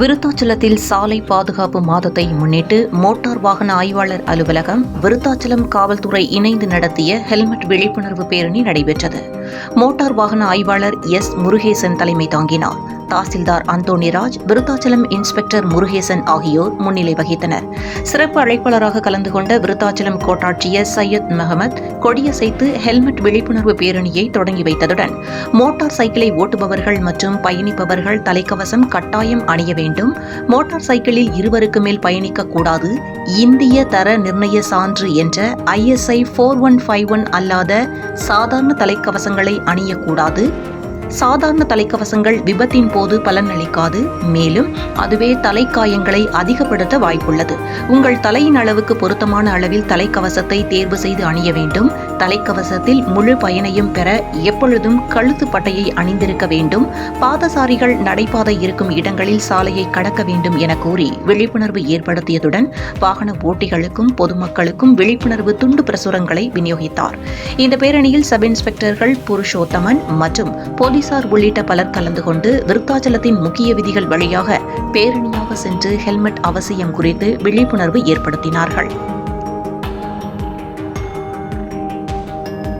விருத்தாச்சலத்தில் சாலை பாதுகாப்பு மாதத்தை முன்னிட்டு மோட்டார் வாகன ஆய்வாளர் அலுவலகம் விருத்தாச்சலம் காவல்துறை இணைந்து நடத்திய ஹெல்மெட் விழிப்புணர்வு பேரணி நடைபெற்றது. மோட்டார் வாகன ஆய்வாளர் எஸ் முருகேசன் தலைமை தாங்கினார். தாசில்தார் அந்தோணிராஜ் விருத்தாச்சலம் இன்ஸ்பெக்டர் முருகேசன் ஆகியோர் முன்னிலை வகித்தனர். சிறப்பு அழைப்பாளராக கலந்து கொண்ட விருத்தாச்சலம் கோட்டாட்சியர் சையத் மெஹமத் கொடியசைத்து ஹெல்மெட் விழிப்புணர்வு பேரணியை தொடங்கி வைத்ததுடன் மோட்டார் சைக்கிளை ஓட்டுபவர்கள் மற்றும் பயணிப்பவர்கள் தலைக்கவசம் கட்டாயம் அணிய வேண்டும். மோட்டார் சைக்கிளில் இருவருக்கு மேல் பயணிக்க கூடாது இந்திய தர நிர்ணய சான்று என்ற ISI four one five one அல்லாத சாதாரண தலைக்கவசங்களை அணியக்கூடாது. சாதாரண தலைக்கவசங்கள் விபத்தின் போது பலனளிக்காது மேலும் அதுவே தலைக்காயங்களை அதிகப்படுத்த வாய்ப்புள்ளது. உங்கள் தலையின் அளவுக்கு பொருத்தமான அளவில் தலைக்கவசத்தை தேர்வு செய்து அணிய வேண்டும். தலைக்கவசத்தில் முழு பயனையும் பெற எப்பொழுதும் கழுத்து பட்டையை அணிந்திருக்க வேண்டும். பாதசாரிகள் நடைபாதை இருக்கும் இடங்களில் சாலையை கடக்க வேண்டும் என கூறி விழிப்புணர்வு ஏற்படுத்தியதுடன் வாகன ஓட்டிகளுக்கும் பொதுமக்களுக்கும் விழிப்புணர்வு துண்டு பிரசுரங்களை விநியோகித்தார். இந்த பேரணியில் சப் இன்ஸ்பெக்டர்கள் புருஷோத்தமன் மற்றும் போலீசார் உள்ளிட்ட பலர் கலந்து கொண்டு விருத்தாச்சலத்தின் முக்கிய விதிகள் வழியாக பேரணியாக சென்று ஹெல்மெட் அவசியம் குறித்து விழிப்புணர்வு ஏற்படுத்தினார்கள்.